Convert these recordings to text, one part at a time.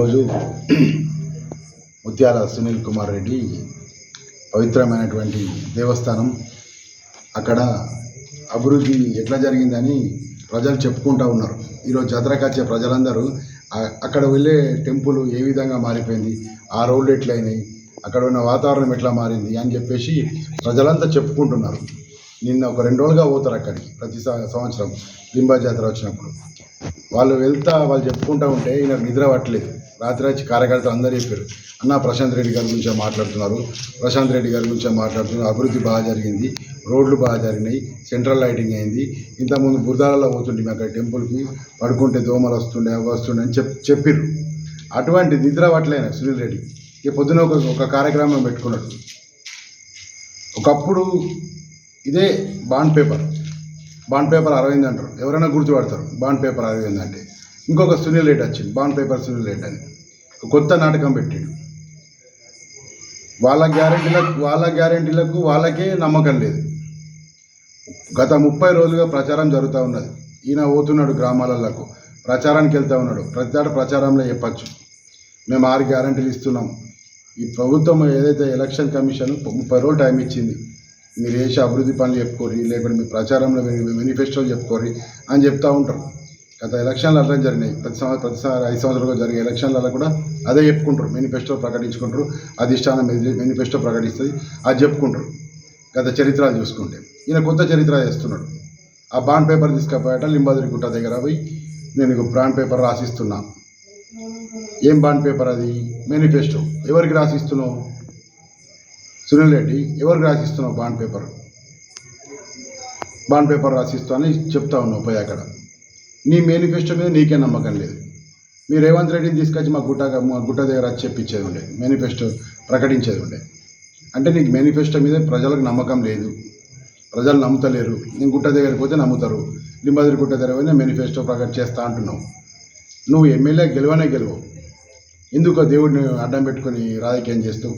ఈరోజు ముత్యాల సునీల్ కుమార్ రెడ్డి పవిత్రమైనటువంటి దేవస్థానం. అక్కడ అభివృద్ధి ఎట్లా జరిగిందని ప్రజలు చెప్పుకుంటూ ఉన్నారు. ఈరోజు జాతరకు వచ్చే ప్రజలందరూ అక్కడ వెళ్ళే టెంపుల్ ఏ విధంగా మారిపోయింది ఆ రోడ్లు ఎట్లయినాయి అక్కడ ఉన్న వాతావరణం ఎట్లా మారింది అని చెప్పేసి ప్రజలంతా చెప్పుకుంటున్నారు. నిన్న ఒక రెండు రోజులుగా పోతారు అక్కడికి ప్రతి సంవత్సరం లింబా జాతర వచ్చినప్పుడు. వాళ్ళు వెళ్తా వాళ్ళు చెప్పుకుంటా ఉంటే ఈయన నిద్ర పట్టలేదు. రాత్రి వచ్చి కార్యకర్తలు అందరూ చెప్పారు అన్న ప్రశాంత్ రెడ్డి గారి గురించే మాట్లాడుతున్నారు. ప్రశాంత్ రెడ్డి గారి గురించే మాట్లాడుతున్నారు. అభివృద్ధి బాగా జరిగింది. రోడ్లు బాగా జరిగినాయి. సెంట్రల్ లైటింగ్ అయింది. ఇంతకుముందు బురదాలలో పోతుండే మేము అక్కడ టెంపుల్కి పడుకుంటే దోమలు వస్తుండే వస్తుండే అని చెప్ చెప్పిర్రు. అటువంటి నిద్ర పట్టలేన సునీల్ రెడ్డి. ఇక పొద్దున ఒక ఒక కార్యక్రమం పెట్టుకున్నాడు. ఒకప్పుడు ఇదే bond paper bond paper Arvind అంటారు. ఎవరైనా గుర్తుపడతారు బాండ్ పేపర్ అరవింద్ అంటే. ఇంకొక సునీల్ రెడ్డి వచ్చింది. బాండ్ పేపర్ సునీల్ రెడ్డి అని. కొత్త నాటకం పెట్టాడు. వాళ్ళ గ్యారెంటీలకు వాళ్ళ గ్యారెంటీలకు వాళ్ళకే నమ్మకం లేదు. గత ముప్పై రోజులుగా ప్రచారం జరుగుతూ ఉన్నది. ఈయన పోతున్నాడు గ్రామాలకు ప్రచారానికి వెళ్తూ ఉన్నాడు. ప్రతి దాట ప్రచారంలో చెప్పచ్చు. మేము ఆరు గ్యారెంటీలు ఇస్తున్నాం. ఈ ప్రభుత్వం ఏదైతే ఎలక్షన్ కమిషన్ ముప్పై రోజులు టైం ఇచ్చింది మీరు వేసే అభివృద్ధి పనులు చెప్పుకోరి లేకుంటే మీ ప్రచారంలో మేనిఫెస్టోలు చెప్పుకోరి అని చెప్తూ ఉంటారు. గత ఎలక్షన్లు అట్లా జరిగినాయి. ప్రతి సంవత్సరం ప్రతిసారి ఐదు సంవత్సరాలుగా జరిగే ఎలక్షన్లలో కూడా అదే చెప్పుకుంటారు. మేనిఫెస్టో ప్రకటించుకుంటారు. అధిష్టానం మేనిఫెస్టో ప్రకటిస్తుంది అది చెప్పుకుంటారు. గత చరిత్రలు చూసుకుంటే. ఈయన కొత్త చరిత్ర చేస్తున్నాడు. ఆ బాండ్ పేపర్ తీసుకపోయాట లింబాదిరి గుట్ట దగ్గర పోయి నేను ఇక బాండ్ పేపర్ రాసిస్తున్నా. ఏం బాండ్ పేపర్ అది? మేనిఫెస్టో. ఎవరికి రాసిస్తున్నావు? సునీల్ రెడ్డి ఎవరికి రాసిస్తున్నావు బాండ్ పేపర్ బాండ్ పేపర్ రాసిస్తా అని చెప్తా ఉన్నావు పోయి అక్కడ. నీ మేనిఫెస్టో మీద నీకే నమ్మకం లేదు. మీ రేవంత్ రెడ్డిని తీసుకొచ్చి మా గుట్ట మా గుట్ట దగ్గర వచ్చి చెప్పించేది ఉండే మేనిఫెస్టో ప్రకటించేది ఉండే. అంటే నీకు మేనిఫెస్టో మీద ప్రజలకు నమ్మకం లేదు. ప్రజలు నమ్ముతలేరు. నేను గుట్ట దగ్గరికి పోతే నమ్ముతారు. లింబాదిరి గుట్ట దగ్గర పోయినా మేనిఫెస్టో ప్రకటన చేస్తా అంటున్నావు. నువ్వు ఎమ్మెల్యే గెలవనే గెలవు. ఎందుకో దేవుడిని అడ్డం పెట్టుకొని రాజకీయం చేస్తూ?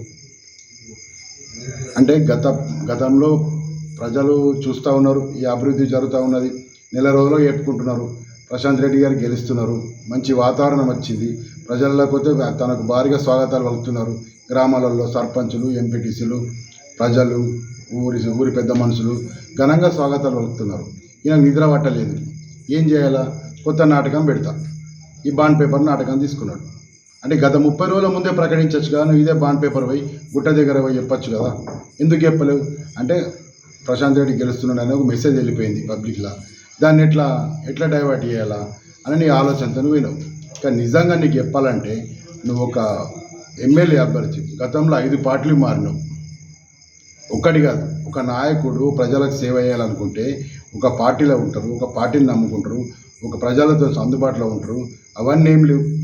అంటే గత గతంలో ప్రజలు చూస్తూ ఉన్నారు ఈ అభివృద్ధి జరుగుతూ ఉన్నది నెల రోజులు చెప్పుకుంటున్నారు ప్రశాంత్ రెడ్డి గారు గెలుస్తున్నారు మంచి వాతావరణం వచ్చింది ప్రజల్లోకి తనకు భారీగా స్వాగతాలు పలుకుతున్నారు. గ్రామాలలో సర్పంచులు ఎంపీటీసీలు ప్రజలు ఊరి ఊరి పెద్ద మనుషులు ఘనంగా స్వాగతాలు పలుకుతున్నారు. ఈయన నిద్ర పట్టలేదు. ఏం చేయాలా? కొత్త నాటకం పెడతా. ఈ బాండ్ పేపర్ నాటకం తీసుకున్నాడు. అంటే గత ముప్పై రోజుల ముందే ప్రకటించవచ్చు కదా నువ్వు ఇదే బాండ్ పేపర్ పోయి గుట్ట దగ్గర పోయి చెప్పచ్చు కదా. ఎందుకు చెప్పలేవు? అంటే ప్రశాంత్ రెడ్డి గెలుస్తున్నాడు అనే ఒక మెసేజ్ వెళ్ళిపోయింది పబ్లిక్లో దాన్ని ఎట్లా ఎట్లా డైవర్ట్ చేయాలా అని నీ ఆలోచనతో నువ్వు వినవు. కానీ నిజంగా నీకు చెప్పాలంటే నువ్వు ఒక ఎమ్మెల్యే అభ్యర్థి గతంలో ఐదు పార్టీలు మారినావు. ఒక్కటి కాదు ఒక నాయకుడు ప్రజలకు సేవ చేయాలనుకుంటే ఒక పార్టీలో ఉంటారు ఒక పార్టీని నమ్ముకుంటారు ఒక ప్రజలతో అందుబాటులో ఉంటారు. అవన్నీ ఏం లేవు.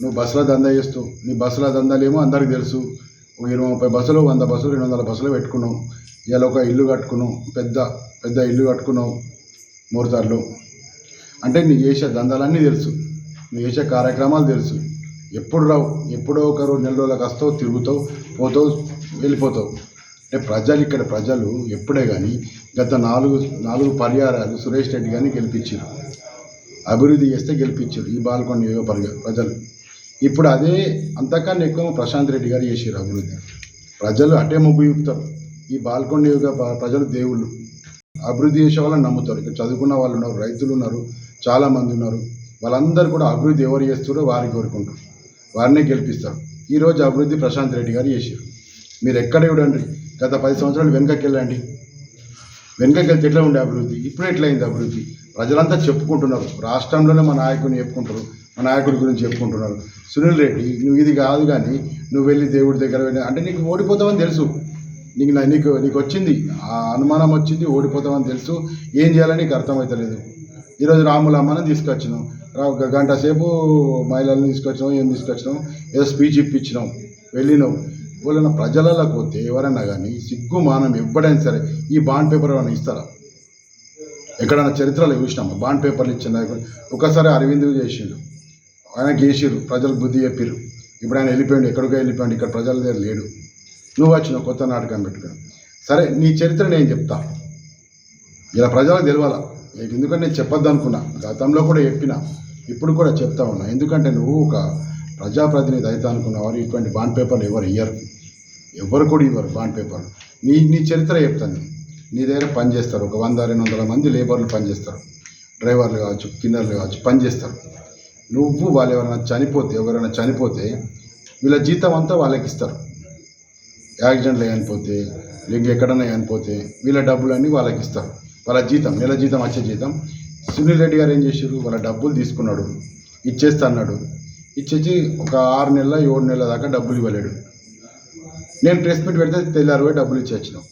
నువ్వు బస్సుల దందా చేస్తావు నీ బస్సుల దందాలేమో అందరికి తెలుసు. ఒక ఇరవై ముప్పై బస్సులు వంద బస్సులు రెండు వందల బస్సులు పెట్టుకున్నావు. ఇవాళ ఒక ఇల్లు కట్టుకున్నావు పెద్ద పెద్ద ఇల్లు కట్టుకున్నావు మూర్తార్లో. అంటే నీ చేసే దందాలన్నీ తెలుసు. నువ్వు చేసే కార్యక్రమాలు తెలుసు. ఎప్పుడు రావు ఎప్పుడో ఒక రోజు నెల రోజులకు వస్తావు తిరుగుతావు పోతావు వెళ్ళిపోతావు. అంటే ప్రజలు ఇక్కడ ప్రజలు ఎప్పుడే కానీ గత నాలుగు నాలుగు పర్యాయాలు సురేష్ రెడ్డి గారిని గెలిపించారు. అభివృద్ధి చేస్తే గెలిపించారు. ఈ బాల్కొండ నియోజకవర్గ ప్రజలు. ఇప్పుడు అదే అంతకన్నా ఎక్కువ ప్రశాంత్ రెడ్డి గారు చేసారు అభివృద్ధి. ప్రజలు అటే మొగ్గు చూపుతారు. ఈ బాల్కొండ యుగ ప్రజలు దేవుళ్ళు. అభివృద్ధి చేసే వాళ్ళని నమ్ముతారు. ఇక్కడ చదువుకున్న వాళ్ళు ఉన్నారు రైతులు ఉన్నారు చాలామంది ఉన్నారు. వాళ్ళందరూ కూడా అభివృద్ధి ఎవరు చేస్తారో వారి కోరుకుంటారు. వారినే గెలిపిస్తారు. ఈరోజు అభివృద్ధి ప్రశాంత్ రెడ్డి గారు చేశారు మీరు ఎక్కడ చూడండి. గత పది సంవత్సరాలు వెనుకకి వెళ్ళండి. వెనుకకి వెళ్తే ఎట్లా ఉండే అభివృద్ధి? ఇప్పుడు ఎట్లయింది అభివృద్ధి? ప్రజలంతా చెప్పుకుంటున్నారు. రాష్ట్రంలోనే మా నాయకుని చెప్పుకుంటారు. మా నాయకుడి గురించి చెప్పుకుంటున్నారు. సునీల్ రెడ్డి నువ్వు ఇది కాదు కానీ నువ్వు వెళ్ళి దేవుడి దగ్గర వెళ్ళి అంటే నీకు ఓడిపోతావని తెలుసు. నీకు నీకు నీకు వచ్చింది. ఆ అనుమానం వచ్చింది ఓడిపోతామని తెలుసు. ఏం చేయాలని నీకు అర్థమవుతలేదు ఈరోజు రాములమ్మని తీసుకొచ్చినాం. ఒక గంట సేపు మహిళలను తీసుకొచ్చినాం ఏం తీసుకొచ్చినాం? ఏదో స్పీచ్ ఇప్పించినాం. వెళ్ళినాం. వాళ్ళ ప్రజలలో పోతే ఎవరైనా కానీ సిగ్గు మానం ఎవ్వడైనా సరే ఈ బాండ్ పేపర్ ఏమైనా ఇస్తారా? ఎక్కడైనా చరిత్రలో చూసినామా? బాండ్ పేపర్లు ఇచ్చిన ఒకసారి అరవింద్ చేసిండు. ఆయనకి వేసిరు ప్రజలకు బుద్ధి చెప్పిర్రు. ఇప్పుడు ఆయన వెళ్ళిపోయాడు ఎక్కడికో వెళ్ళిపోయాడు ఇక్కడ ప్రజల దగ్గర లేడు. నువ్వు వచ్చిన కొత్త నాటకం పెట్టుకుని సరే నీ చరిత్ర నేను చెప్తా. ఇలా ప్రజలకు తెలియాల ఎందుకంటే నేను చెప్పొద్దు అనుకున్నా. గతంలో కూడా చెప్పిన. ఇప్పుడు కూడా చెప్తా ఉన్నా. ఎందుకంటే నువ్వు ఒక ప్రజాప్రతినిధి అయితే అనుకున్నవారు ఇటువంటి బాండ్ పేపర్లు ఎవరు ఇయ్యరు. ఎవరు కూడా ఇవ్వరు బాండ్ పేపర్లు నీ నీ చరిత్ర చెప్తాను నీ దగ్గర పనిచేస్తారు. ఒక వంద రెండు వందల మంది లేబర్లు పనిచేస్తారు. డ్రైవర్లు కావచ్చు కిన్నర్లు కావచ్చు పనిచేస్తారు. నువ్వు వాళ్ళు ఎవరైనా చనిపోతే ఎవరైనా చనిపోతే వీళ్ళ జీతం అంతా వాళ్ళకి ఇస్తారు. యాక్సిడెంట్లు చనిపోతే లేక ఎక్కడన్నా చనిపోతే వీళ్ళ డబ్బులన్నీ వాళ్ళకి ఇస్తారు. వాళ్ళ జీతం నెల జీతం వచ్చే జీతం. సునీల్ రెడ్డి గారు ఏం చేశారు? వాళ్ళ డబ్బులు తీసుకున్నాడు. ఇచ్చేస్తా అన్నాడు. ఇచ్చేసి ఒక ఆరు నెలల ఏడు నెలల దాకా డబ్బులు ఇవ్వలేడు. నేను ప్రెస్ మీట్ పెడితే తెల్లారు డబ్బులు ఇచ్చేసినాం.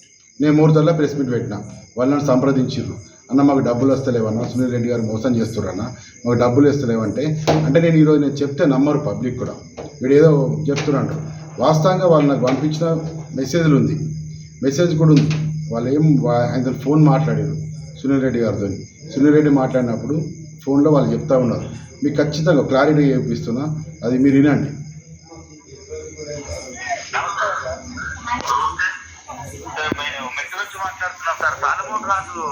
నేను మూడు ప్రెస్ మీట్ పెట్టినా. వాళ్ళని సంప్రదించారు అన్న మాకు డబ్బులు వస్తలేవన్నా సునీల్ రెడ్డి గారు మోసం చేస్తున్నారన్న మాకు డబ్బులు ఇస్తలేవంటే అంటే నేను ఈరోజు నేను చెప్తే నమ్మరు పబ్లిక్ కూడా. వీడు ఏదో చెప్తున్నాడు. వాస్తవంగా వాళ్ళు నాకు పంపించిన మెసేజ్లు ఉంది. మెసేజ్ కూడా ఉంది. వాళ్ళు ఏం ఆయన ఫోన్ మాట్లాడారు సునీల్ రెడ్డి గారితో. సునీల్ రెడ్డి మాట్లాడినప్పుడు ఫోన్లో వాళ్ళు చెప్తా ఉన్నారు. మీకు ఖచ్చితంగా క్లారిటీ చూపిస్తున్నా అది మీరు వినండి. మాట్లాడుతున్నాం సార్. పాలమూరు రాజు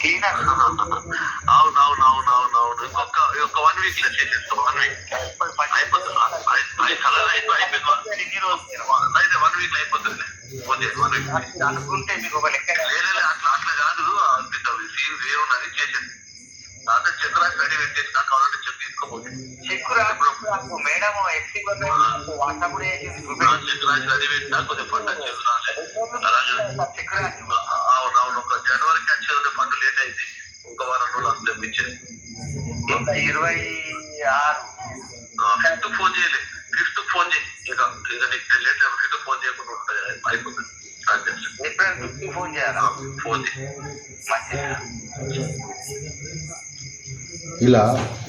క్లీనర్ అవును అవును అవును అవును అవును ఇంకొక ఇంకొక వన్ వీక్లో చేసేస్తాం వన్ వీక్ అయిపోతుంది. అయితే వన్ వీక్లో అయిపోతుంది పోతే వన్ వీక్ అనుకుంటే మీకు ఒక లెక్క లేదు అట్లా అట్లా కాదు. పెద్ద సీన్ వేరున్నది చేసేది. అంటే చక్ర పెట్టేసి నాకు కావాలంటే చెప్పి మేడం ఎక్సీ వాట్సాప్ చక్ర రెడీ పెట్టినా కొద్దిగా పండుగ ఇలా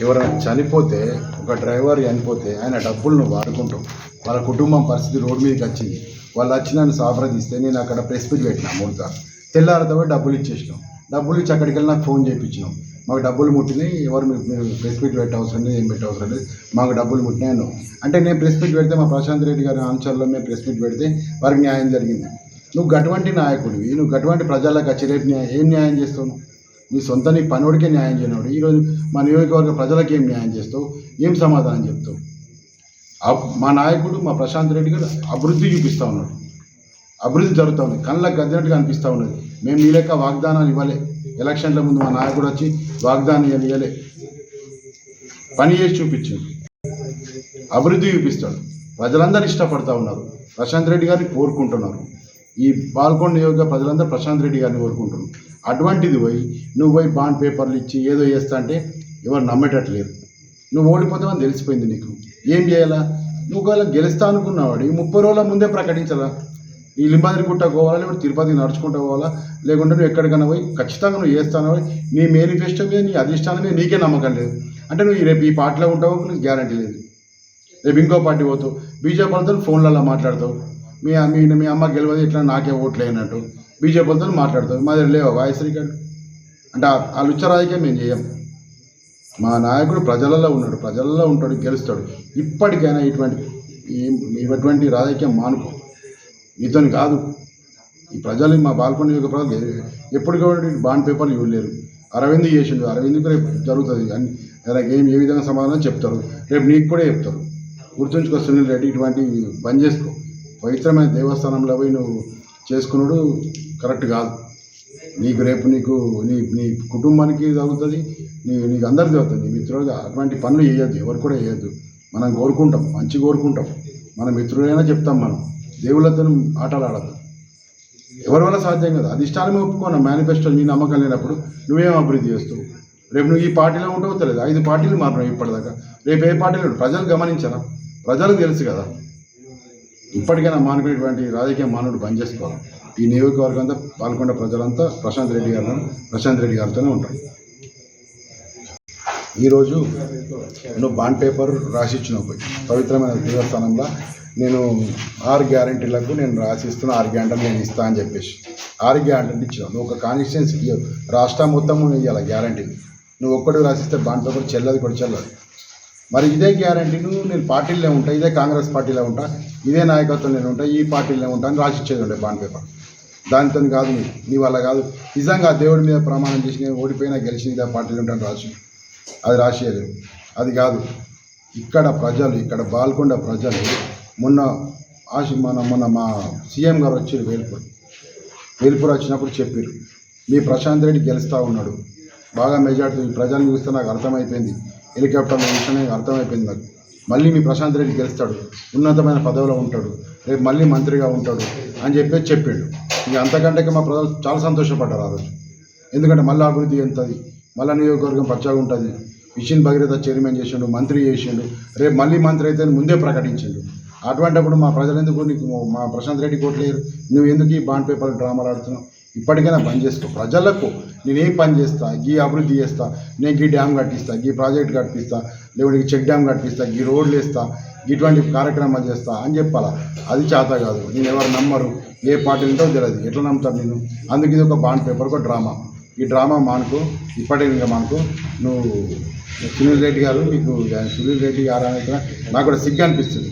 ఎవరైనా చనిపోతే ఒక డ్రైవర్ చనిపోతే ఆయన డబ్బులను వాడుకుంటాం. వాళ్ళ కుటుంబం పరిస్థితి రోడ్డు మీదకి వచ్చింది. వాళ్ళు వచ్చి నన్ను సాఫ్రదిస్తే నేను అక్కడ ప్రెస్ మీట్ పెట్టినా మూడుతా తెల్లారితో డబ్బులు ఇచ్చేసినాం. డబ్బులు ఇచ్చి అక్కడికి వెళ్ళి నాకు ఫోన్ చేయించినాం. మాకు డబ్బులు ముట్టినాయి. ఎవరు మీరు ప్రెస్ మీట్ పెట్టే అవసరం లేదు ఏం పెట్టే అవసరం లేదు. మాకు డబ్బులు ముట్టినాయి అంటే నేను ప్రెస్ మీట్ పెడితే మా ప్రశాంత్ రెడ్డి గారి ఆన్సర్లో మేము ప్రెస్ మీట్ పెడితే వారికి న్యాయం జరిగింది. నువ్వు గటువంటి నాయకుడివి నువ్వు గటువంటి ప్రజలకు వచ్చి రేపు న్యాయం ఏం న్యాయం చేస్తావు నీ సొంత నీ పనివాడికే న్యాయం చేయనివాడు ఈరోజు మా నియోజకవర్గ ప్రజలకు ఏం న్యాయం చేస్తావు? ఏం సమాధానం చెప్తావు? మా నాయకుడు మా ప్రశాంత్ రెడ్డి గారు అభివృద్ధి చూపిస్తూ ఉన్నాడు. అభివృద్ధి జరుగుతూ ఉంది. కళ్ళకు గద్దినట్టుగా అనిపిస్తూ ఉన్నది. మేము మీ లెక్క వాగ్దానాలు ఇవ్వలే. ఎలక్షన్ల ముందు మా నాయకుడు వచ్చి వాగ్దానం ఇవ్వలే పని చేసి చూపించింది అభివృద్ధి చూపిస్తాడు. ప్రజలందరూ ఇష్టపడతా ఉన్నారు. ప్రశాంత్ రెడ్డి గారిని కోరుకుంటున్నారు. ఈ పాల్గొండ నియోజక ప్రజలందరూ ప్రశాంత్ రెడ్డి గారిని కోరుకుంటున్నారు అటువంటిది పోయి నువ్వు పోయి బాండ్ పేపర్లు ఇచ్చి ఏదో చేస్తా అంటే ఎవరు నమ్మేటట్లేదు. నువ్వు ఓడిపోతావని తెలిసిపోయింది నీకు. ఏం చేయాలా? నువ్వు ఒకవేళ గెలుస్తా అనుకున్నావాడు ఈ ముప్పై రోజుల ముందే ప్రకటించాలా? ఈ లింబాదిరిగుట్ట పోవాలా? లేకుంటే తిరుపతికి నడుచుకుంటూ పోవాలా? లేకుంటే నువ్వు ఎక్కడికైనా పోయి ఖచ్చితంగా నువ్వు చేస్తాను నీ మేనిఫెస్టో మీద నీ అధిష్టానం మీద నీకే నమ్మకం లేదు. అంటే నువ్వు రేపు ఈ పార్టీలో ఉంటావో నీకు గ్యారంటీ లేదు. రేపు ఇంకో పార్టీ పోతావు. బీజేపీ వాళ్ళతో ఫోన్లలో మాట్లాడతావు. మీ మీ మీ అమ్మ గెలవదు ఇట్లా నాకే ఓట్లు అయినట్టు బీజేపీ వాళ్ళతో మాట్లాడతావు మా దగ్గర లేవు వాయిస్ రికార్డు అంటే ఆ- ఆ మేము చేయం? మా నాయకుడు ప్రజలలో ఉన్నాడు ప్రజలలో ఉంటాడు గెలుస్తాడు. ఇప్పటికైనా ఇటువంటి ఇటువంటి రాజకీయం మానుకో. ఇతను కాదు. ఈ ప్రజలు మా బాల్కొండ యొక్క ప్రజలు ఎప్పుడు కూడా బాండ్ పేపర్లు ఇవ్వలేరు. అరవింద్ చేసిండు అరవింద్కి రేపు జరుగుతుంది. అన్ని అలాగే ఏం ఏ విధంగా సమాధానం చెప్తారు? రేపు నీకు కూడా చెప్తారు. గుర్తుంచుకో సునీల్ రెడ్డి ఇటువంటి బంద్ చేసుకో. పవిత్రమైన దేవస్థానంలో పోయి నువ్వు చేసుకున్నాడు కరెక్ట్ కాదు. నీకు రేపు నీకు నీ నీ కుటుంబానికి తగ్గుతుంది నీ నీకు అందరికి తగ్గుతుంది నీ మిత్రులుగా అటువంటి పనులు చేయొద్దు ఎవరు కూడా చేయొద్దు. మనం కోరుకుంటాం మంచి కోరుకుంటాం. మన మిత్రులైనా చెప్తాం మనం దేవుళ్ళతో ఆటలు ఆడద్దు సాధ్యం కదా. అధిష్టానమే ఒప్పుకోను మేనిఫెస్టో నీ నమ్మకం లేనప్పుడు నువ్వేం అభివృద్ధి చేస్తావు? రేపు నువ్వు ఈ పార్టీలో ఉంటావో తెలియదు. ఐదు పార్టీలు మారినావు ఇప్పటిదాకా. రేపు ఏ పార్టీలు ప్రజలు గమనించరా? ప్రజలకు తెలుసు కదా. ఇప్పటికైనా మానుకునేటువంటి రాజకీయ మానవుడు బంద్ చేసుకోవాలి ఈ నియోజకవర్గం అంతా పాల్గొండ ప్రజలంతా ప్రశాంత్ రెడ్డి గారు ప్రశాంత్ రెడ్డి గారితోనే ఉంటారు. ఈరోజు నువ్వు బాండ్ పేపర్ రాసిచ్చినావు పోయి పవిత్రమైన దేవస్థానంలో నేను ఆరు గ్యారంటీలకు నేను రాసిస్తున్న ఆరు గ్యారంటీలు నేను ఇస్తా అని చెప్పేసి. ఆరు గ్యారంటీ ఇచ్చినావు నువ్వు ఒక కాన్స్టిట్యున్సీకి ఇవ్వవు రాష్ట్రం మొత్తం నువ్వు ఇవ్వాలి గ్యారంటీ? నువ్వు ఒక్కటి రాసిస్తే బాండ్ పేపర్ చెల్లదు కూడా చెల్లదు మరి ఇదే గ్యారంటీను నేను పార్టీలో ఉంటా ఇదే కాంగ్రెస్ పార్టీలో ఉంటా. ఇదే నాయకత్వం నేను ఉంటా ఈ పార్టీలో ఉంటాను రాసి రాసిచ్చేది ఉండే బాండ్ పేపర్ దానితో కాదు నీ నీ వల్ల కాదు. నిజంగా దేవుడి మీద ప్రమాణం చేసి నేను ఓడిపోయినా గెలిచిన ఇదే పార్టీలో ఉంటాను రాసి అది రాసేయలేదు. అది కాదు ఇక్కడ ప్రజలు ఇక్కడ బాల్కొండ ప్రజలు మొన్న ఆశ మన మొన్న మా సీఎం గారు వచ్చారు వేల్పూర్. వేల్పూర్ వచ్చినప్పుడు చెప్పారు మీ ప్రశాంత్ రెడ్డి గెలుస్తూ ఉన్నాడు. బాగా మెజార్టీ ఈ ప్రజలను చూస్తే నాకు అర్థమైపోయింది. హెలికాప్టర్ విషయం నాకు అర్థమైపోయింది నాకు. మళ్ళీ మీ ప్రశాంత్ రెడ్డి గెలుస్తాడు ఉన్నతమైన పదవిలో ఉంటాడు రేపు మళ్ళీ మంత్రిగా ఉంటాడు అని చెప్పేసి చెప్పాడు. ఇక అంతకంటే మా ప్రజలు చాలా సంతోషపడ్డారు ఆ రోజు. ఎందుకంటే మళ్ళీ అభివృద్ధి ఎంతది మళ్ళీ నియోజకవర్గం పచ్చగా ఉంటుంది. మిషన్ భగీరథ చైర్మన్ చేసిండు మంత్రి చేసిండు రేపు మళ్ళీ మంత్రి అయితే ముందే ప్రకటించిండు. అటువంటిప్పుడు మా ప్రజలు ఎందుకు నీకు మా ప్రశాంత్ రెడ్డి కోట్లేరు నువ్వు ఎందుకు ఈ బాండ్ పేపర్ డ్రామాలు ఆడుతున్నావు? ఇప్పటికైనా బంద్ చేసుకో. ప్రజలకు నేనేం పని చేస్తా? గీ అభివృద్ధి చేస్తా నేను గీ డ్యామ్ కట్టిస్తా గీ ప్రాజెక్ట్ కట్టిస్తా లేకుంటే ఈ చెక్ డ్యామ్ కట్టిస్తా ఈ రోడ్లు వేస్తా ఇటువంటి కార్యక్రమాలు చేస్తా అని చెప్పాలా? అది చేత కాదు. నేను ఎవరు నమ్మరు. ఏ పార్టీ ఉంటో తెలియదు. ఎట్లా నమ్ముతాను నేను అందుకు ఇది ఒక బాండ్ పేపర్ ఒక డ్రామా. ఈ డ్రామా మానుకు ఇప్పటి ఇంకా మానుకు. నువ్వు సునీల్ రెడ్డి గారు మీకు సునీల్ రెడ్డి గారు అనేది నాకు కూడా సిగ్గు అనిపిస్తుంది.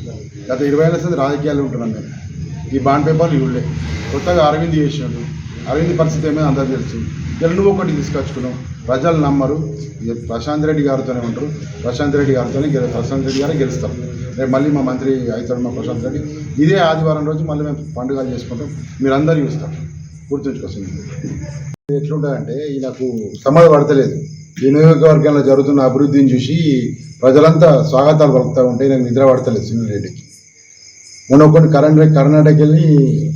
గత ఇరవై ఏళ్ళ సంది రాజకీయాలు ఉంటున్నాను నేను ఈ బాండ్ పేపర్లు ఇవ్వలే కొత్తగా అరవింద్ చేసినాడు. అరవింద్ పరిస్థితి ఏమైనా అందరూ తెలుసు. ఇలా నువ్వు ఒకటి తీసుకొచ్చుకున్నావు. ప్రజలు నమ్మరు. ప్రశాంత్ రెడ్డి గారితోనే ఉంటారు. ప్రశాంత్ రెడ్డి గారితోనే గెలు ప్రశాంత్ రెడ్డి గారే గెలుస్తారు. రేపు మళ్ళీ మా మంత్రి అవుతాడు మా ప్రశాంత్ రెడ్డి. ఇదే ఆదివారం రోజు మళ్ళీ మేము పండుగలు చేసుకుంటాం. మీరందరూ చూస్తారు. గుర్తుంచుకోసం. ఎట్లుంటుందంటే ఈయనకు సమాధి పడతలేదు. ఈ నియోజకవర్గంలో జరుగుతున్న అభివృద్ధిని చూసి ప్రజలంతా స్వాగతాలు పలుకుతూ ఉంటే నాకు నిద్ర పడతలేదు సునీల్ రెడ్డికి. మొన్న ఒకటి కరెంట్ కర్ణాటక వెళ్ళి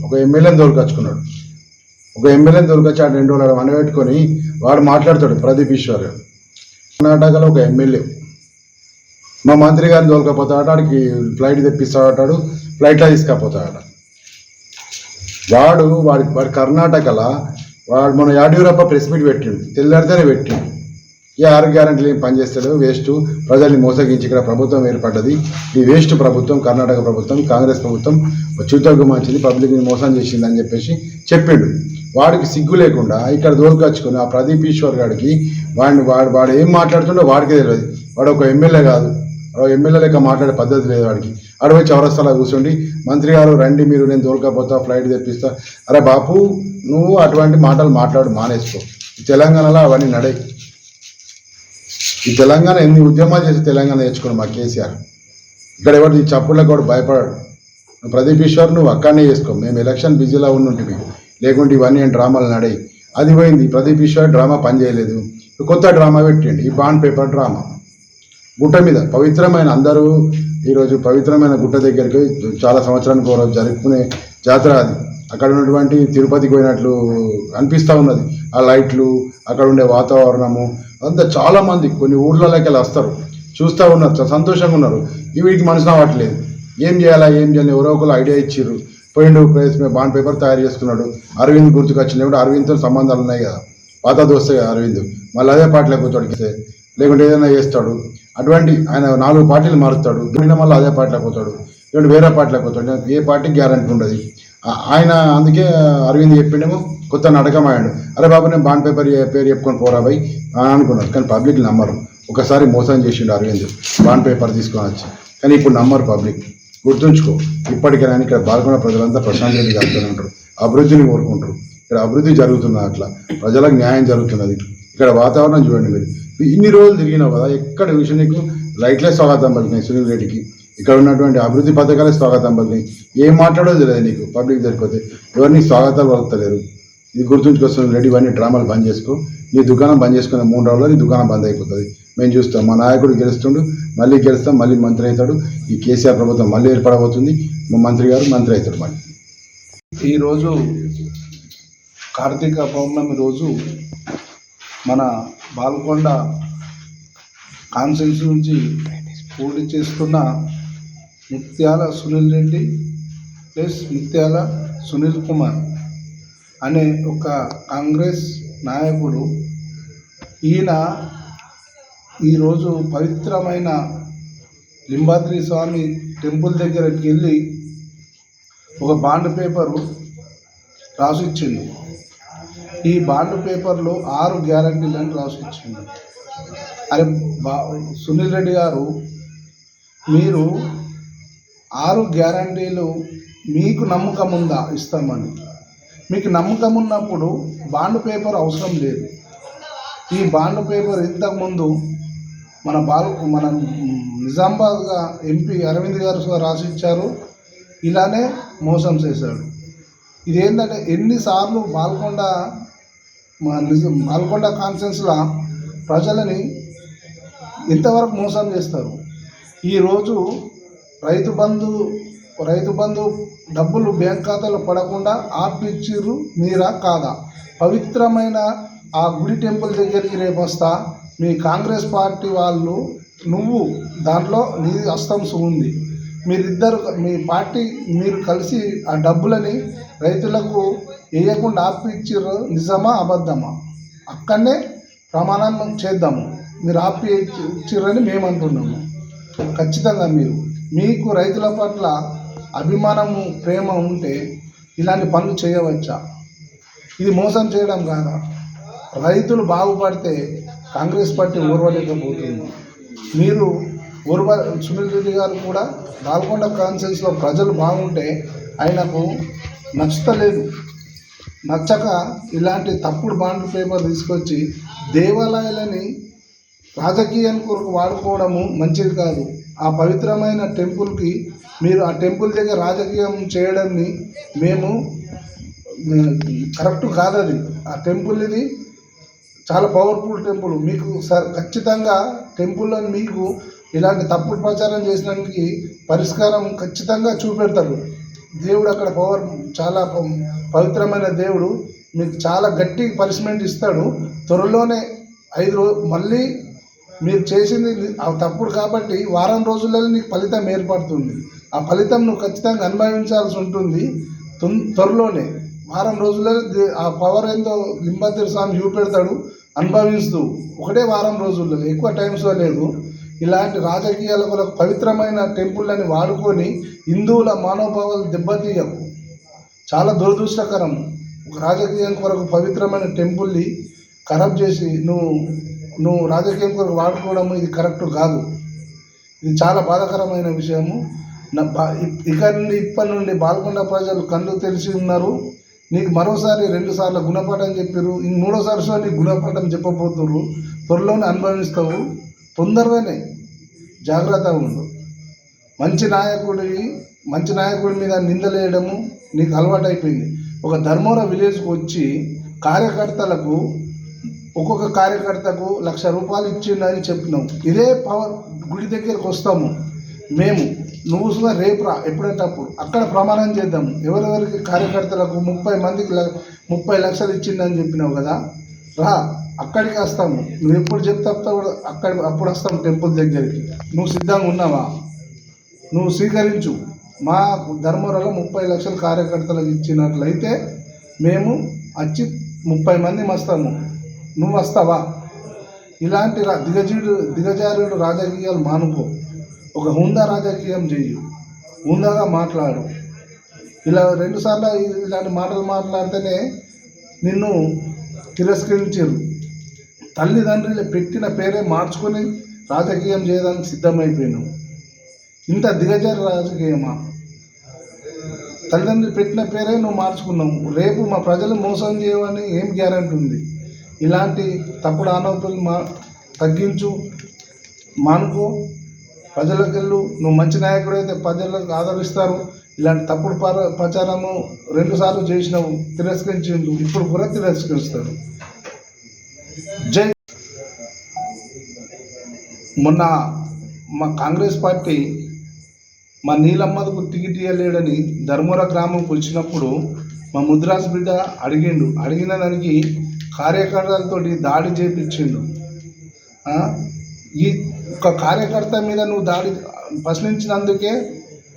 ఒక ఎమ్మెల్యేని తోలుకొచ్చుకున్నాడు. ఒక ఎమ్మెల్యే తోలుకొచ్చి ఆ రెండు రోజులు అనబెట్టుకొని వాడు మాట్లాడతాడు ప్రదీప్ ఈశ్వర్ కర్ణాటకలో ఒక ఎమ్మెల్యే. మా మంత్రి గారిని దొరకపోతాడు ఆడికి ఫ్లైట్ తెప్పిస్తాడు ఫ్లైట్లో తీసుకపోతాడు వాడు వాడి వాడి కర్ణాటకలో వాడు మన యాడ్యూరప్ప ప్రెస్ మీట్ పెట్టిండు తెల్లారితేనే పెట్టిండు. ఈ ఆరు గ్యారంటీలు ఏం పనిచేస్తాడు వేస్ట్. ప్రజల్ని మోసగించి ఇక్కడ ప్రభుత్వం ఏర్పడ్డది. ఈ వేస్ట్ ప్రభుత్వం కర్ణాటక ప్రభుత్వం కాంగ్రెస్ ప్రభుత్వం చూతకు మంచిది పబ్లిక్ని మోసం చేసింది అని చెప్పేసి చెప్పిండు. వాడికి సిగ్గు లేకుండా ఇక్కడ దోలుకొచ్చుకుని ఆ ప్రదీప్ ఈశ్వర్ గారికి వాడిని వాడు వాడు ఏం మాట్లాడుతుండో వాడికే తెలియదు. వాడు ఒక ఎమ్మెల్యే కాదు. వాడు ఎమ్మెల్యే లెక్క మాట్లాడే పద్ధతి లేదు వాడికి. ఆడ వచ్చి చౌరస్తాలో కూర్చోండి మంత్రి గారు రండి మీరు నేను దోలుకపోతా ఫ్లైట్ తెప్పిస్తా. అరే బాపు నువ్వు అటువంటి మాటలు మాట్లాడు మానేసుకో. తెలంగాణలో అవన్నీ నడే ఈ తెలంగాణ ఎన్ని ఉద్యమాలు చేసి తెలంగాణ తెచ్చుకోండి మా కేసీఆర్? ఇక్కడ ఎవరు ఈ చప్పుళ్ళకి కూడా భయపడాడు. ప్రదీప్ ఈశ్వర్ నువ్వు అక్కడనే చేసుకో. మేము ఎలక్షన్ బిజీలో ఉండుంటివి లేకుంటే ఇవన్నీ డ్రామాలు నడాయి. అది పోయింది. ప్రదీప్ ఈశ్వర్ డ్రామా పనిచేయలేదు కొత్త డ్రామా పెట్టండి. ఈ బాండ్ పేపర్ డ్రామా. గుట్ట మీద పవిత్రమైన అందరూ ఈరోజు పవిత్రమైన గుట్ట దగ్గరికి చాలా సంవత్సరానికి ఒకరోజు జరుపుకునే జాతర అది. అక్కడ ఉన్నటువంటి తిరుపతికి పోయినట్లు అనిపిస్తూ ఉన్నది. ఆ లైట్లు అక్కడ ఉండే వాతావరణము అంతా చాలామంది కొన్ని ఊర్లలోకి వెళ్ళి వస్తారు. చూస్తూ ఉన్నారు. సంతోషంగా ఉన్నారు. ఈ వీటికి మనసు రావట్లేదు ఏం చేయాలా ఏం చేయాలి ఎవరో ఒకరు ఐడియా ఇచ్చిర్రు. పోయిండు ప్లేస్ మీద బాండ్ పేపర్ తయారు చేసుకున్నాడు. అరవింద్ గుర్తుకొచ్చింది. లేకుంటే అరవింద్తో సంబంధాలు ఉన్నాయి కదా. పాత దోస్తే కదా అరవింద్. మళ్ళీ అదే పార్టీలో కూర్చోడికి లేకుంటే ఏదైనా చేస్తాడు. అటువంటి ఆయన నాలుగు పార్టీలు మారుస్తాడు. పోయిన మళ్ళీ అదే పార్టీలో పోతాడు లేకుంటే వేరే పార్టీలో పోతాడు ఏ పార్టీకి గ్యారంటీ ఉండదు. ఆయన అందుకే అరవింద్ చెప్పిండేమో కొత్త నాటకం ఆడాడు అరే బాబు నేను బాండ్ పేపర్ పేరు చెప్పుకొని పోరా పోయి అనుకున్నాడు. కానీ పబ్లిక్ నమ్మరు. ఒకసారి మోసం చేసిండు అరవింద్. బాండ్ పేపర్ తీసుకొని వచ్చి. కానీ ఇప్పుడు నమ్మరు పబ్లిక్. గుర్తుంచుకో ఇప్పటికైనా ఇక్కడ పాల్గొన్న ప్రజలంతా ప్రశాంత్ రెడ్డి గారితోనే ఉంటారు. అభివృద్ధిని కోరుకుంటారు. ఇక్కడ అభివృద్ధి జరుగుతున్న అట్లా ప్రజలకు న్యాయం జరుగుతున్నది. ఇక్కడ వాతావరణం చూడండి మీరు. ఇన్ని రోజులు తిరిగినావు కదా ఎక్కడ విషయం నీకు? లైట్లే స్వాగతం పలికినాయి సునీల్ రెడ్డికి. ఇక్కడ ఉన్నటువంటి అభివృద్ధి పథకాలే స్వాగతం పలికినాయి. ఏం మాట్లాడో తెలియదు నీకు పబ్లిక్ జరిగిపోతే ఎవరిని స్వాగతాలు పలుకుతలేరు. ఇది గుర్తుంచుకో రెడీ అన్ని ఇవన్నీ డ్రామాలు బంద్ చేసుకో. నీ దుకాణం బంద్ చేసుకునే మూడు రోజుల్లో నీ దుకాణం బంద్ అయిపోతుంది. మేము చూస్తాం. మా నాయకుడు గెలుస్తుండు మళ్ళీ గెలుస్తాం మళ్ళీ మంత్రి అవుతాడు. ఈ కేసీఆర్ ప్రభుత్వం మళ్ళీ ఏర్పడబోతుంది. మా మంత్రి గారు మంత్రి అవుతాడు మళ్ళీ. ఈరోజు కార్తీక పౌర్ణమి రోజు మన బాల్కొండ కాన్సెన్స్ నుంచి పోటీ చేస్తున్న ముత్యాల సునీల్ రెడ్డి ప్లస్ ముత్యాల సునీల్ కుమార్. అనే ఒక కాంగ్రెస్ నాయకుడు ఈయన ఈరోజు పవిత్రమైన లింబాద్రి స్వామి టెంపుల్ దగ్గరికి వెళ్ళి ఒక బాండ్ పేపరు రాసిచ్చిండు. ఈ బాండ్ పేపర్లో ఆరు గ్యారంటీలను రాసిచ్చిండు. అరే బా సునీల్ రెడ్డి గారు మీరు ఆరు గ్యారంటీలు మీకు నమ్మకం ఉందా? ఇస్తామని. మీకు నమ్మకం ఉన్నప్పుడు బాండ్ పేపర్ అవసరం లేదు. ఈ బాండ్ పేపర్ ఇంతకుముందు మన బాల్ మన నిజామాబాద్ ఎంపీ అరవింద్ గారు రాసిచ్చారు. ఇలానే మోసం చేశాడు. ఇది ఏంటంటే ఎన్నిసార్లు బాల్కొండ మా నిజం బాల్కొండ కాన్ఫరెన్స్లో ప్రజలని ఇంతవరకు మోసం చేస్తారు. ఈరోజు రైతు బంధు రైతు బంధు డబ్బులు బ్యాంక్ ఖాతాలో పడకుండా ఆపిచ్చిర్రు మీరా కాదా? పవిత్రమైన ఆ గుడి టెంపుల్ దగ్గరికి రేపు వస్తా. మీ కాంగ్రెస్ పార్టీ వాళ్ళు నువ్వు దాంట్లో నీ హస్తం ఉంది మీరిద్దరు మీ పార్టీ మీరు కలిసి ఆ డబ్బులని రైతులకు వేయకుండా ఆపిచ్చిర్రు నిజమా అబద్ధమా? అక్కడనే ప్రమాణం చేద్దాము. మీరు ఆపి ఇచ్చిర్రని మేము అంటున్నాము ఖచ్చితంగా మీరు. మీకు రైతుల పట్ల అభిమానము ప్రేమ ఉంటే ఇలాంటి పనులు చేయవచ్చా? ఇది మోసం చేయడం కాదా? రైతులు బాగుపడితే కాంగ్రెస్ పార్టీ ఓర్వలేకపోతుంది మీరు ఓర్వ సునీల్ రెడ్డి గారు కూడా నాల్గొండ కాన్సెన్స్లో ప్రజలు బాగుంటే ఆయనకు నచ్చుతలేదు. నచ్చక ఇలాంటి తప్పుడు బాండ్ పేపర్ తీసుకొచ్చి దేవాలయాలని రాజకీయం కొరకు వాడుకోవడము మంచిది కాదు. ఆ పవిత్రమైన టెంపుల్కి మీరు ఆ టెంపుల్ దగ్గర రాజకీయం చేయడాన్ని మేము కరెక్ట్ కాదది ఆ టెంపుల్ ఇది చాలా పవర్ఫుల్ టెంపుల్. మీకు స- ఖచ్చితంగా టెంపుల్లో మీకు ఇలాంటి తప్పుడు ప్రచారం చేసినానికి పరిష్కారం ఖచ్చితంగా చూపెడతాడు దేవుడు అక్కడ పవర్ చాలా ప- పవిత్రమైన దేవుడు. మీకు చాలా గట్టి పనిష్మెంట్ ఇస్తాడు. త్వరలోనే ఐదు రోజు మళ్ళీ మీరు చేసింది తప్పుడు కాబట్టి వారం రోజులలో నీకు ఫలితం ఏర్పడుతుంది. ఆ ఫలితం నువ్వు ఖచ్చితంగా అనుభవించాల్సి ఉంటుంది. తొం- త్వరలోనే వారం రోజులలో ఆ పవర్ ఏందో లింబాద్రి స్వామి చూపెడతాడు అనుభవిస్తూ ఒకటే వారం రోజుల్లో ఎక్కువ టైమ్స్ లేదు. ఇలాంటి రాజకీయాల కొరకు పవిత్రమైన టెంపుల్ని వాడుకొని హిందువుల మనోభావాలు దెబ్బతీయకు. చాలా దురదృష్టకరం. ఒక రాజకీయం కొరకు పవిత్రమైన టెంపుల్ని ఖరాబ్ చేసి నువ్వు నువ్వు రాజకీయం కొరకు వాడుకోవడము ఇది కరెక్ట్ కాదు. ఇది చాలా బాధాకరమైన విషయము. నా ఇ- ఇక నుండి ఇప్పటి నుండి బాల్కొండ ప్రజలు కళ్ళు తెలిసి ఉన్నారు. నీకు మరోసారి రెండు సార్లు గుణపాఠం చెప్పారు ఇంక మూడోసారి సో నీకు గుణపాఠం చెప్పబోతున్నారు త్వరలోనే అనుభవిస్తావు. తొందరగానే జాగ్రత్త ఉండు. మంచి నాయకుడివి మంచి నాయకుడి మీద నిందలేయడము నీకు అలవాటు అయిపోయింది ఒక ధర్మవర విలేజ్కి వచ్చి కార్యకర్తలకు ఒక్కొక్క కార్యకర్తకు లక్ష రూపాయలు ఇచ్చిండని చెప్పినాం. ఇదే పవర్ గుడి దగ్గరికి వస్తాము. మేము నువ్వు కూడా రేపు రా ఎప్పుడంటే అప్పుడు అక్కడ ప్రమాణం చేద్దాం. ఎవరెవరికి కార్యకర్తలకు ముప్పై మందికి ముప్పై లక్షలు ఇచ్చిందని చెప్పినావు కదా? రా అక్కడికి వస్తాము. నువ్వు ఎప్పుడు చెప్తావు అక్కడ అప్పుడు వస్తాము టెంపుల్ దగ్గరికి. నువ్వు సిద్ధంగా ఉన్నావా? నువ్వు స్వీకరించు. మా ధర్మవరంలో ముప్పై లక్షల కార్యకర్తలకు ఇచ్చినట్లయితే మేము వచ్చి ముప్పై మంది వస్తాము నువ్వు వస్తావా ఇలాంటి దిగజీడు దిగజారుడు రాజకీయాలు మానుకో. ఒక హుందా రాజకీయం చెయ్యి. హుందాగా మాట్లాడు. ఇలా రెండుసార్లు ఇలాంటి మాటలు మాట్లాడితేనే నిన్ను తిరస్కరించారు. తల్లిదండ్రులు పెట్టిన పేరే మార్చుకొని రాజకీయం చేయడానికి సిద్ధమైపోయాను ఇంత దిగజారు రాజకీయమా? తల్లిదండ్రులు పెట్టిన పేరే నువ్వు మార్చుకున్నావు. రేపు మా ప్రజలు మోసం చేయవని ఏం గ్యారంటీ ఉంది? ఇలాంటి తప్పుడు ఆరోపణలు మా తగ్గించు మానుకో. ప్రజలకు వెళ్ళు నువ్వు మంచి నాయకుడు అయితే ప్రజలకు ఆదరిస్తారు. ఇలాంటి తప్పుడు పర ప్రచారము రెండుసార్లు చేసినావు తిరస్కరించిండు ఇప్పుడు కూడా తిరస్కరిస్తారు. జై మొన్న మా కాంగ్రెస్ పార్టీ మా నీలమ్మకు టికెట్ ఇవ్వలేడని ధర్మవర గ్రామంకి వచ్చినప్పుడు మా ముద్రాజ్ బిడ్డ అడిగిండు. అడిగిన దానికి కార్యకర్తలతోటి దాడి చేపించిండు. ఈ ఒక కార్యకర్త మీద నువ్వు దాడి ప్రశ్నించినందుకే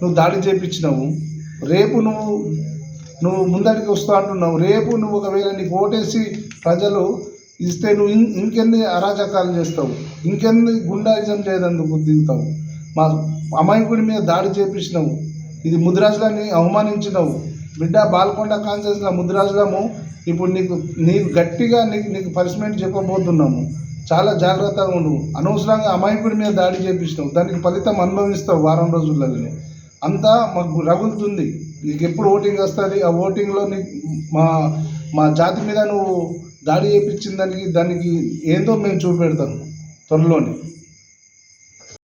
నువ్వు దాడి చేపించినావు. రేపు నువ్వు నువ్వు ముందడికి వస్తా అంటున్నావు. రేపు నువ్వు ఒకవేళ నీకు ఓటేసి ప్రజలు ఇస్తే నువ్వు ఇం ఇంకెన్ని అరాచకాలు చేస్తావు? ఇంకెన్ని గుండాయిజం చేయదందుకు దిగుతావు? మా అమాయకుడి మీద దాడి చేపించినావు. ఇది ముద్రాజులని అవమానించినావు. బిడ్డ బాల్కొండ కాన్సెన్స్లో ముద్రాజులము ఇప్పుడు నీకు నీకు గట్టిగా నీకు నీకు పనిష్మెంట్ చెప్పబోతున్నాము చాలా జాగ్రత్తగా ఉండు. అనవసరంగా అమాయకుడి మీద దాడి చేపిస్తావు. దానికి ఫలితం అనుభవిస్తావు వారం రోజుల్లోనే. అంతా మాకు రగులుతుంది. నీకు ఎప్పుడు ఓటింగ్ వస్తుంది? ఆ ఓటింగ్లో నీకు మా మా జాతి మీద నువ్వు దాడి చేయించిన దానికి దానికి ఏందో మేము చూపెడతాం. త్వరలోనే.